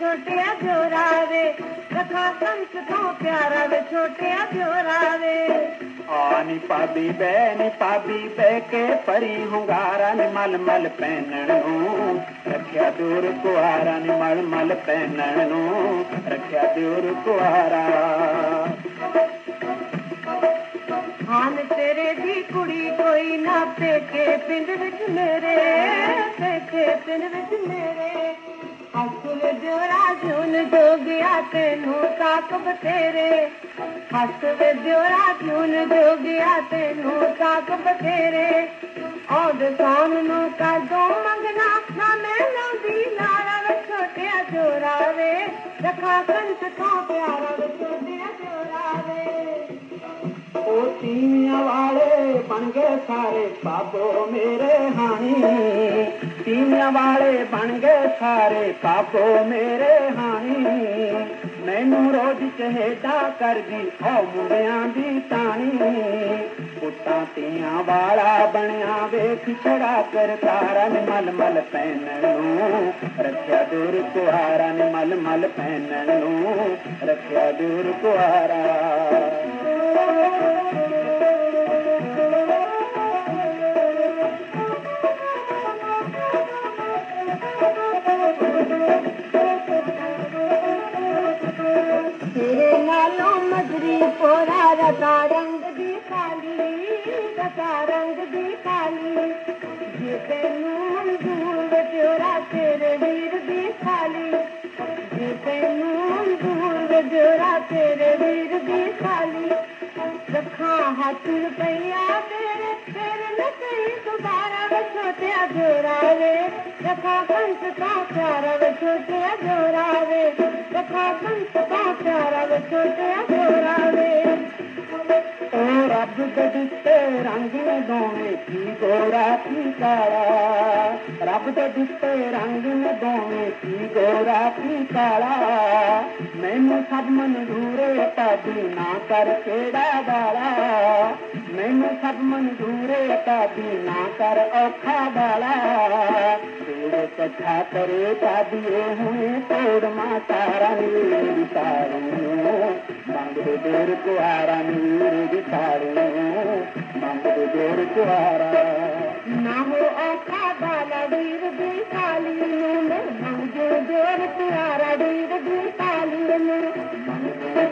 छोटियावे थका संक त प्यारा वोटिया जोरा सखा वे ਕਰੀ ਪਾਬੀ ਬੈ ਨੀ ਪਾਬੀ ਬੈ ਕੇ ਪਰੀ ਹੁੰਗਾਰਾ ਨੀ ਮਲ ਮਲ ਪਹਿਨਣ ਨੂੰ। ਰੱਖਿਆ ਦੂਰ ਕੁਆਰਾ ਨੀ ਮਲ ਮਲ ਪਹਿਨਣ ਨੂੰ। ਰੱਖਿਆ ਦੂਰ ਕੁਆਰਾ ਹਾਨ ਤੇਰੇ ਦੀ ਕੁੜੀ ਕੋਈ ਨਾ ਪੇਕੇ, ਪਿੰਡ ਵਿੱਚ ਮੇਰੇ, ਪੇਕੇ, ਪਿੰਡ ਵਿੱਚ ਮੇਰੇ। ਦਿਉਰਾ ਜੋਗਿਆ ਤੈਨੂੰ ਤਾਕ ਬਤੇਰੇ ਹੱਸਲੇ ਦਿਉਰਾ ਜੂਨ ਜੋਗਿਆ ਤੈਨੂੰ ਤਾਕ ਬਤੇਰੇ ਔਦ ਸੌਣ ਨੂੰ ਕਦੋਂ ਮੰਗਣਾ ਨਾ ਮੈਂ ਲਾਉਂਦੀ ਲਾੜਾ ਵੇ ਛੋਟਿਆ ਜੋਰਾ ਵੇ। ਰਖਾ ਕੰਤ ਤੋਂ ਪਿਆਰਾ ਵੇ, ਛੋਟਿਆ ਜੋਰਾ ਵੇ। ਉਹ ਤੀਵੀਆਂ ਵਾਲੇ ਬਣ ਗਏ ਸਾਰੇ ਬਾਬੋ ਮੇਰੇ ਹਾਣੀ। ਤੀਵੀਆਂ ਵਾਲੇ ਬਣ ਗਏ ਸਾਰੇ ਬਾਬੋ ਮੇਰੇ ਹਾਣੀ। ਮੈਨੂੰ ਰੋਜ਼ ਚਹੇਦਾ ਕਰਦੀ ਓ ਮੁੰਡਿਆਂ ਦੀ ਤਾਣੀ। ਪੁੱਤਾਂ ਤੀਆਂ ਵਾਲਾ ਬਣਿਆ ਵੇਖ ਛੜਾ ਕਰ ਨੇ ਮਲ ਮਲ ਪਹਿਨਣ ਨੂੰ। ਰੱਖਿਆ ਦੂਰ ਕੁਹਾਰਾ ਨੇ ਮਲ ਮਲ ਪਹਿਨਣ ਨੂੰ। ਰੱਖਿਆ ਦੂਰ ਕੁਹਾਰਾ। ਪੋਰਾ ਰੰਗ ਦੀ ਕਾਲੀ ਰਤਾ ਰੰਗ ਦੀ ਕਾਲੀ ਜੇ ਤੈਨੂੰ ਮਨਜ਼ੂਰ ਵਿਚੋਰਾ ਤੇਰੇ ਵੀਰ ਦੀ ਖਾਲੀ। ਜੇ ਤੈਨੂੰ ਮਨਜ਼ੂਰ ਵਿਚੋਰਾ ਤੇਰੇ ਵੀਰ ਦੀ ਖਾਲੀ। ਰੱਖਾਂ ਹੱਥ ਰੁਪਈਆ ਤੇਰੇ ਤੇਰੇ ਨਾ ਕਹੀਂ ਦੁਬਾਰਾ ਵੇ ਛੋਟਿਆ ਜੋਰਾ ਵੇ। ਰੱਖਾਂ ਕੰਸ ਤਾਂ ਪਿਆਰਾ ਵੇ ਛੋਟਿਆ ਜੋਰਾ ਵੇ। ਰੱਖਾਂ ਕੰਸ ਤਾਂ ਪਿਆਰਾ ਵੇ ਜੋਰਾ ਰੱਬ ਦੇ ਦਿੱਤੇ, ਰੰਗ ਨੇ ਦੋਵੇਂ ਕੀ ਗੋਰਾ ਕੀ ਕਾਲਾ। ਰੱਬ ਦੇ ਦਿੱਤੇ, ਰੰਗ ਨੇ ਦੋਵੇਂ ਕੀ ਗੋਰਾ ਕੀ ਕਾਲਾ। ਮੈਨੂੰ ਸਭ ਮਨਜ਼ੂਰੇ ਪਾਦੀ ਨਾ ਕਰ ਕਿਹੜਾ ਵਾਲਾ। ਮੈਨੂੰ ਸਭ ਮਨਜ਼ੂਰੇ ਪਾਦੀ ਨਾ ਕਰ ਔਖਾ ਵਾਲਾ। ਤੇਰੇ ਕਥਾ ਕਰੇ ਪਾਦੀਏ ਹੁਣੇ ਤੋੜ ਮਾ ਤਾਰਾ ਤਾਰੂ। ਮੰਗਦੇ ਦੇਰ ਕੁਆਰਾ ਨੀਰ ਦੀ ਤਾਰੂ ਮੰਗਦੇ ਦੇਰ ਕੁਆਰਾ ਨਾ ਹੋ ਔਖਾ ਬਾਲਾ ਵੀਰ ਦੀ ਕਾਲੀ ਨੂੰ ਮੈਂ ਮੰਗੋ ਜੋਰ ਪਿਆਰਾ ਵੀਰ ਦੀ ਕਾਲੀ ਨੂੰ ਮੰਗਦੇ